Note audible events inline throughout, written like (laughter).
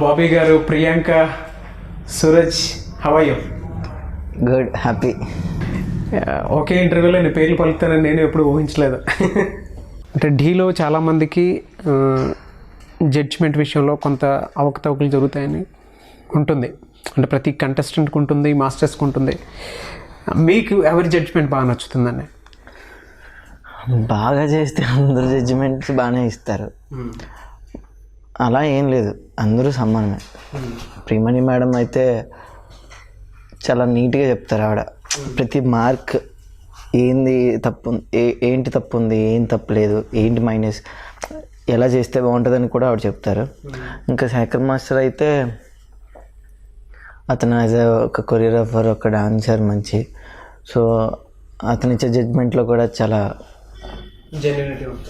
బాబీ గారు ప్రియాంక సూరజ్ హవయ్యం good happy okay ఇంటర్వ్యూలో నేను పేర్లు పలుకుతానని నేను ఎప్పుడు ఊహించలేదు. (laughs) అంటే ఢీలో చాలామందికి జడ్జిమెంట్ విషయంలో కొంత అవకతవకలు జరుగుతాయని ఉంటుంది. అంటే ప్రతి కంటెస్టెంట్కి ఉంటుంది మాస్టర్స్కి ఉంటుంది. మీకు ఎవరి జడ్జిమెంట్ బాగా నచ్చుతుందండి? బాగా చేస్తే అందరు జడ్జిమెంట్స్ బాగానే ఇస్తారు. అలా ఏం లేదు. అందరూ సమానమే. ప్రియమణి మేడం అయితే చాలా నీట్గా చెప్తారు ఆవిడ. ప్రతి మార్క్ ఏంది తప్పు ఏ ఏంటి తప్పు ఉంది ఏం తప్పు లేదు ఏంటి మైనస్ ఎలా చేస్తే బాగుంటుందని కూడా ఆవిడ చెప్తారు. ఇంకా శేఖర్ మాస్టర్ అయితే అతను యాజ్ ఒక కొరియోగ్రాఫర్ ఒక డాన్సర్ మంచి. సో అతని ఇచ్చే జడ్జ్మెంట్లో కూడా చాలా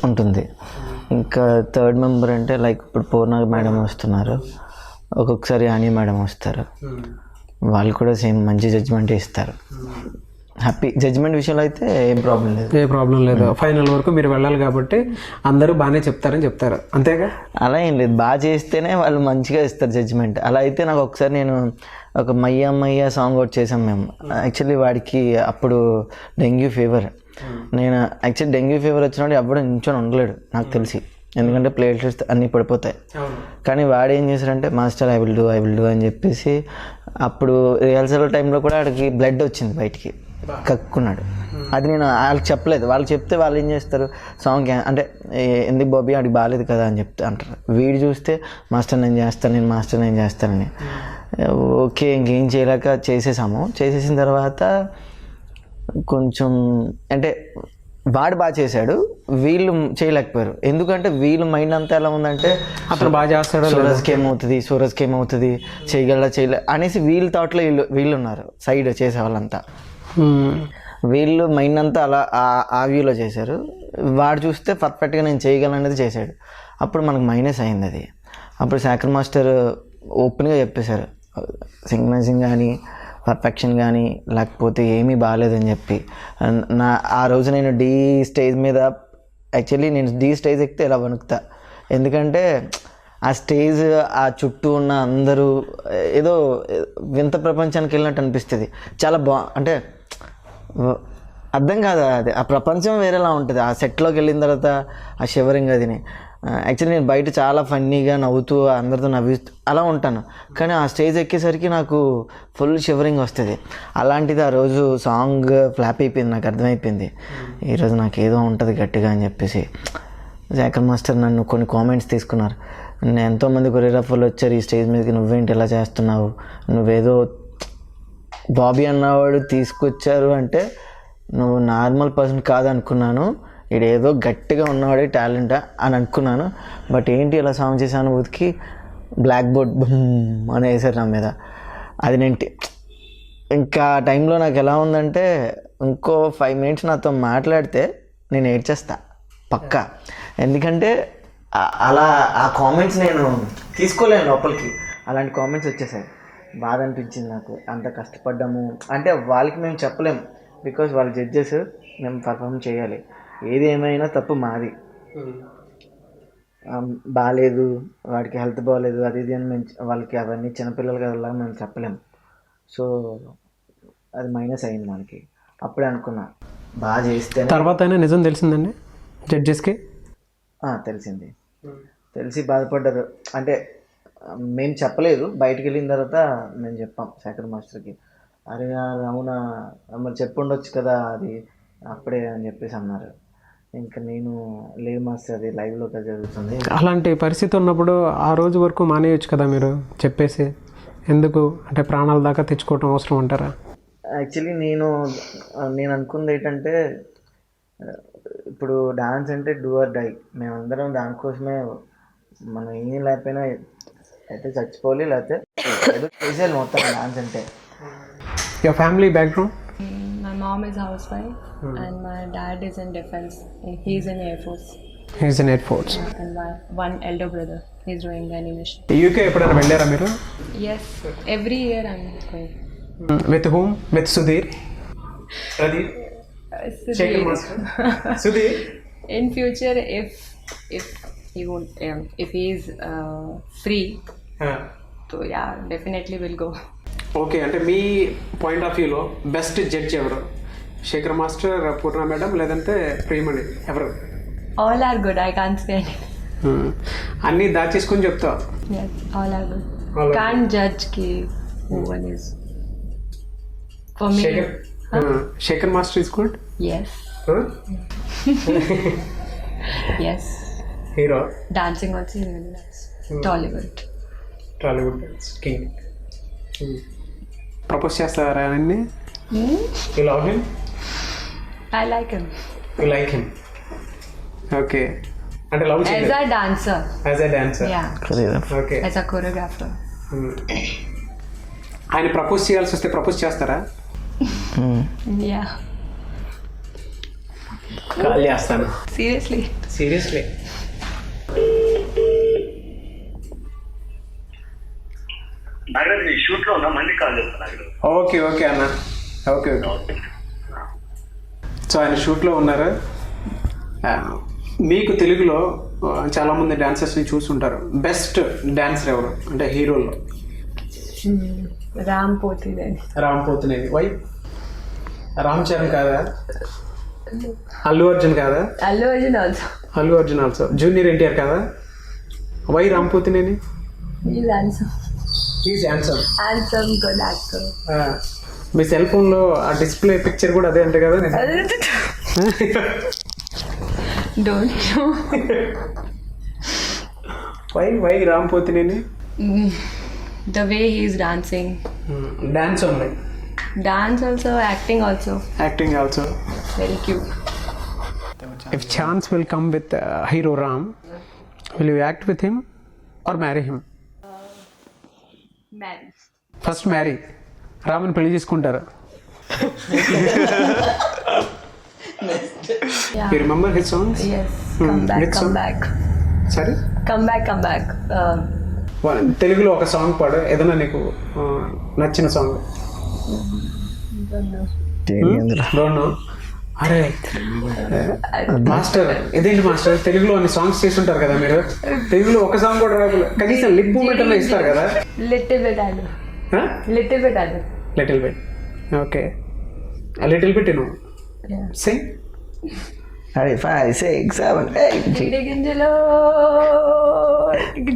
ఉంటుంది. ఇంకా థర్డ్ మెంబర్ అంటే లైక్ ఇప్పుడు పూర్ణ మేడం వస్తున్నారు. ఒక్కొక్కసారి ఆని మేడం వస్తారు. వాళ్ళు కూడా సేమ్ మంచి జడ్జ్మెంట్ ఇస్తారు. హ్యాపీ జడ్జ్మెంట్ విషయంలో అయితే ఏం ప్రాబ్లం లేదు. ఏ ప్రాబ్లం లేదు. ఫైనల్ వరకు మీరు వెళ్ళాలి కాబట్టి అందరూ బాగానే చెప్తారని చెప్తారు. అంతేగా? అలా ఏం లేదు. బాగా చేస్తేనే వాళ్ళు మంచిగా ఇస్తారు జడ్జ్మెంట్ అలా అయితే నాకు ఒకసారి నేను ఒక మయ్య మయ్య సాంగ్ ఒకటి చేసాం మేము. యాక్చువల్లీ వాడికి అప్పుడు డెంగ్యూ ఫీవర్ నేను యాక్చువల్లీ డెంగ్యూ ఫీవర్ వచ్చినప్పుడు ఎప్పుడు నించొని ఉండలేడు నాకు తెలిసి. ఎందుకంటే ప్లేట్లెట్స్ అన్నీ పడిపోతాయి. కానీ వాడు ఏం చేశాడంటే master I will do I will do అని చెప్పేసి అప్పుడు రిహర్సల్ టైంలో కూడా వాడికి బ్లడ్ వచ్చింది బయటికి. కక్కున్నాడు. అది నేను వాళ్ళకి చెప్పలేదు. వాళ్ళు చెప్తే వాళ్ళు ఏం చేస్తారు? సాంగ్ అంటే ఎందుకు బాబీ? ఆడికి బాగాలేదు కదా అని చెప్తే అంటారు. వీడు చూస్తే మాస్టర్ నేను చేస్తాను నేను మాస్టర్ నేను చేస్తానని. ఓకే ఇంకేం చేయలేక చేసేసాము. చేసేసిన తర్వాత కొంచెం అంటే వాడు బాగా చేశాడు. వీళ్ళు చేయలేకపోయారు. ఎందుకంటే వీళ్ళ మైండ్ అంతా ఎలా ఉందంటే అతను బాగా చేస్తాడో. సూరజ్కి ఏమవుతుంది? సూరజ్కి ఏమవుతుంది? చేయగలరా చేయలే అనేసి వీళ్ళ థాట్లో వీళ్ళు వీళ్ళు ఉన్నారు. సైడ్ చేసే వాళ్ళంతా. వీళ్ళు మైండ్ అంతా అలా ఆ- వ్యూలో చేశారు. వాడు చూస్తే పర్ఫెక్ట్గా నేను చేయగలను అనేది చేశాడు. అప్పుడు మనకు మైనస్ అయింది అది. అప్పుడు శాఖర్ మాస్టర్ ఓపెన్గా చెప్పేశారు. సింగ్నైజింగ్ కానీ పర్ఫెక్షన్ కానీ లేకపోతే ఏమీ బాగాలేదని చెప్పి. నా ఆ రోజు నేను డీ స్టేజ్ మీద యాక్చువల్లీ నేను డీ స్టేజ్ ఎక్కితే ఇలా వణుకుతా? ఎందుకంటే ఆ స్టేజ్ ఆ చుట్టూ ఉన్న అందరూ ఏదో వింత ప్రపంచానికి వెళ్ళినట్టు అనిపిస్తుంది. చాలా బా అంటే అర్థం కాదు అది. ఆ ప్రపంచం వేరేలా ఉంటుంది. ఆ సెట్లోకి వెళ్ళిన తర్వాత ఆ షివరింగ్ అదిని యాక్చువల్లీ నేను బయట చాలా ఫన్నీగా నవ్వుతూ అందరితో నవ్విస్తూ అలా ఉంటాను. కానీ ఆ స్టేజ్ ఎక్కేసరికి నాకు ఫుల్ షివరింగ్ వస్తుంది. అలాంటిది ఆ రోజు సాంగ్ ఫ్లాప్ అయిపోయింది నాకు అర్థమైపోయింది. ఈరోజు నాకు ఏదో ఉంటుంది గట్టిగా అని చెప్పేసి. జాకర్ మాస్టర్ నన్ను కొన్ని కామెంట్స్ తీసుకున్నారు. నేను ఎంతోమంది కొరియోగ్రాఫర్లు వచ్చారు ఈ స్టేజ్ మీదకి. నువ్వేంటి ఇలా చేస్తున్నావు? నువ్వేదో బాబీ అన్నవాడు తీసుకొచ్చారు అంటే నువ్వు నార్మల్ పర్సన్ కాదనుకున్నాను. ఏదో గట్టిగా ఉన్నవాడే టాలెంట్ అని అనుకున్నాను. బట్ ఏంటి ఇలా సాంగ్ చేశాను ఉతికి బ్లాక్ బోర్డ్ అని వేసారు నా మీద. అది నేను ఇంకా టైంలో నాకు ఎలా ఉందంటే ఇంకో ఫైవ్ మినిట్స్ నాతో మాట్లాడితే నేను ఏడ్చేస్తా పక్కా. ఎందుకంటే అలా ఆ కామెంట్స్ నేను తీసుకోలేను లోపలికి. అలాంటి కామెంట్స్ వచ్చేసాయి. బాధ అనిపించింది నాకు. అంత కష్టపడ్డాము. అంటే వాళ్ళకి మేము చెప్పలేము బికాజ్ వాళ్ళు జడ్జెస్ మేము పర్ఫామ్ చేయాలి. ఏది ఏమైనా తప్పు మాది. ఆ, బాగాలేదు వాడికి హెల్త్ బాగాలేదు అది ఇది అని మేము వాళ్ళకి అవన్నీ చిన్నపిల్లలు కదా మేము చెప్పలేము సో అది మైనస్ అయింది మనకి. అప్పుడే అనుకున్నా. బాగా చేస్తే తర్వాత అయినా నిజం తెలిసిందండి? జడ్జెస్కి తెలిసింది. తెలిసి బాధపడ్డారు. అంటే మేము చెప్పలేదు. బయటికి వెళ్ళిన తర్వాత మేము చెప్పాం శేఖర్ మాస్టర్కి అరే అవునా మరి చెప్పుండొచ్చు కదా అది అప్పుడే అని చెప్పేసి అన్నారు. ఇంకా నేను లేదు మాస్టర్ అది లైవ్లో జరుగుతుంది. అలాంటి పరిస్థితి ఉన్నప్పుడు ఆ రోజు వరకు మానేయొచ్చు కదా మీరు చెప్పేసి? ఎందుకు? అంటే ప్రాణాల దాకా తెచ్చుకోవటం అవసరం అంటారా? యాక్చువల్లీ నేను నేను అనుకుంది ఏంటంటే ఇప్పుడు డాన్స్ అంటే డూ ఆర్ డై. మేమందరం దానికోసమే మనం ఏం లేకపోయినా అయితే చచ్చిపోవాలి లేకపోతే ఏదో చేసేయాలి మొత్తం డాన్స్ అంటే your family background My mom is housewife and my dad is in defense. He's in Air Force. Is in air force And my one elder brother, he's doing animation. UK ఎప్పుడైనా వెళ్ళారా మీరు Yes, every year I'm going. With whom with Sudhir Pradeep Uh, Sudhir, Sudhir in future, if if he won't, um, if he is uh, free, so yeah definitely will go okay అంటే మీ point of వ్యూలో best judge ఎవరు? Shekhar master Poorna madam లేదంటే ప్రియమణి ఎవరు? All are good I can say అన్ని దాచేసుకొని చెప్తావు? All are good can జడ్జ్కి one is for Shekhar master is good yes. (laughs) Yes. Hero dancing వచ్చి టాలీవుడ్ టాలీవుడ్ కింగ్ ప్రపోజ్ చేస్తారా అన్ని you love him I like him. You like him okay అంటే love As a dancer. As a dancer Yeah. Okay As a choreographer. ఆయన propose చేయాల్సి వస్తే propose చేస్తారా? Yeah. Call చేస్తాను. Seriously. Seriously Nagaraj నీ షూట్లో ఉన్నా మళ్ళీ కాల్ చేస్తాను నాగరాజ్ ఓకే ఓకే అన్న. Okay okay. సో ఆయన షూట్లో ఉన్నారు? మీకు తెలుగులో చాలామంది డాన్సర్స్ని చూస్తుంటారు. బెస్ట్ డాన్సర్ ఎవరు? అంటే హీరోల్లో. Ram Poti then. రామ్ పోతునేది వై? రామ్ చరణ్ కాదా? అల్లు అర్జున్ కాదా? Allu Arjun also. Allu Arjun also junior NTR కాదా? Why Ram Pothineni? Is handsome Handsome, good actor. మీ సెల్ ఫోన్లో ఆ డిస్ప్లే పిక్చర్ కూడా అదే అంటే కదా Don't know. Why why Ram Pothineni the way he's dancing. Dance only Dance also, acting also. Acting also Very cute. If chance will come with hero Ram will you act with him or marry him first marry Raman పెళ్ళి చేసుకుంటారా. You remember his songs yes come hmm, back sorry come back come back తెలుగులో ఒక song పాడు. ఏదైనా నీకు నచ్చిన song don't know అరే master ఇదేంటి మాస్టర్? తెలుగులో అన్ని సాంగ్స్ చేస్తుంటారు కదా మీరు? తెలుగులో ఒక సాంగ్ కూడా రాదు కనీసం లిప్ మూమెంట్ అన్న ఇస్తారు కదా? I know. Little bit I know. Little bit okay little bit నువ్వు Yeah. Sing five, six, seven, eight. గిడి గింజలో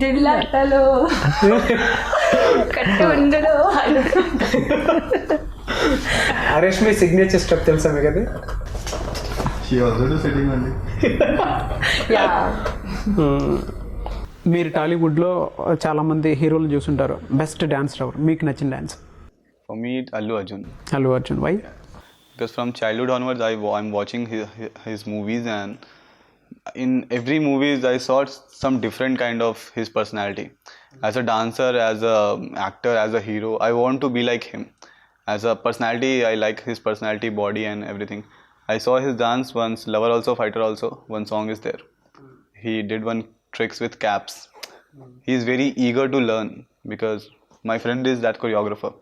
జిల్లాటలో కట్టి ఉండలో హరీష్ మీ సిగ్నేచర్ స్టెప్ తెలుసా మీకు అది? Was also sitting only. Yeah మీరు టాలీవుడ్లో చాలామంది హీరోలు చూసుంటారు బెస్ట్ డాన్సర్ ఎవరు మీకు నచ్చిన me, it's Allu Arjun. Allu Arjun why childhood onwards, I, wa- I'm watching his, his movies, and in every movies, I saw some different kind of his personality. As a dancer, as a actor, as a hero, I want to be like him. As a personality, I like his personality, body, and everything. I saw his dance once, Lover also, Fighter also. One song is there. He did one tricks with caps. He is very eager to learn because my friend is that choreographer.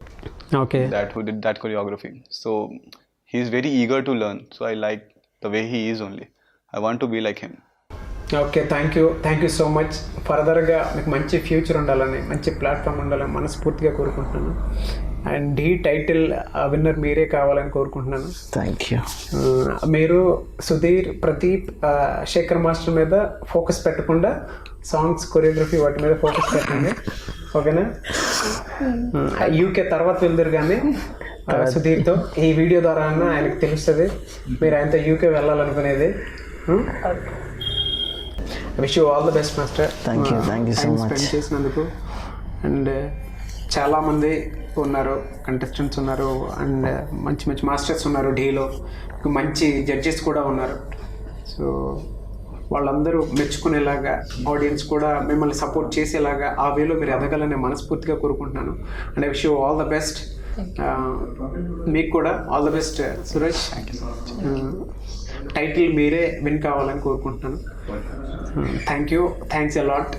Okay. That who did that choreography. So he is very eager to learn. So I like the way he is only. I want to be like him. Okay thank you thank you so much ఫర్దర్గా మీకు మంచి future ఉండాలని మంచి platform ఉండాలని మనస్ఫూర్తిగా కోరుకుంటున్నాను and ఈ title winner మీరే కావాలని కోరుకుంటున్నాను. You. ఆ, మీరు సుధీర్ ప్రదీప్ శేఖర్ మాస్టర్ మీద ఫోకస్ పెట్టకుండా సాంగ్స్ కొరియోగ్రఫీ వాటి మీద ఫోకస్ పెట్టండి. ఓకేనా? యూకే తర్వాత వెళ్తారు కానీ సుధీర్తో ఈ వీడియో ద్వారా ఆయనకు తెలుస్తుంది. మీరు ఆయనతో UK వెళ్ళాలనుకునేది. Wish you all the best master you, thank you so much. Spend చేసినందుకు. అండ్ చాలామంది ఉన్నారు కంటెస్టెంట్స్ ఉన్నారు అండ్ మంచి మంచి మాస్టర్స్ ఉన్నారు ఢీలో మంచి జడ్జెస్ కూడా ఉన్నారు. సో వాళ్ళందరూ మెచ్చుకునేలాగా ఆడియన్స్ కూడా మిమ్మల్ని సపోర్ట్ చేసేలాగా ఆ వేలో మీరు ఎదగాలని మనస్ఫూర్తిగా కోరుకుంటున్నాను. And I wish you all the best మీకు కూడా all the best Suresh title మీరే విన్ కావాలని కోరుకుంటున్నాను. Thank you thanks a lot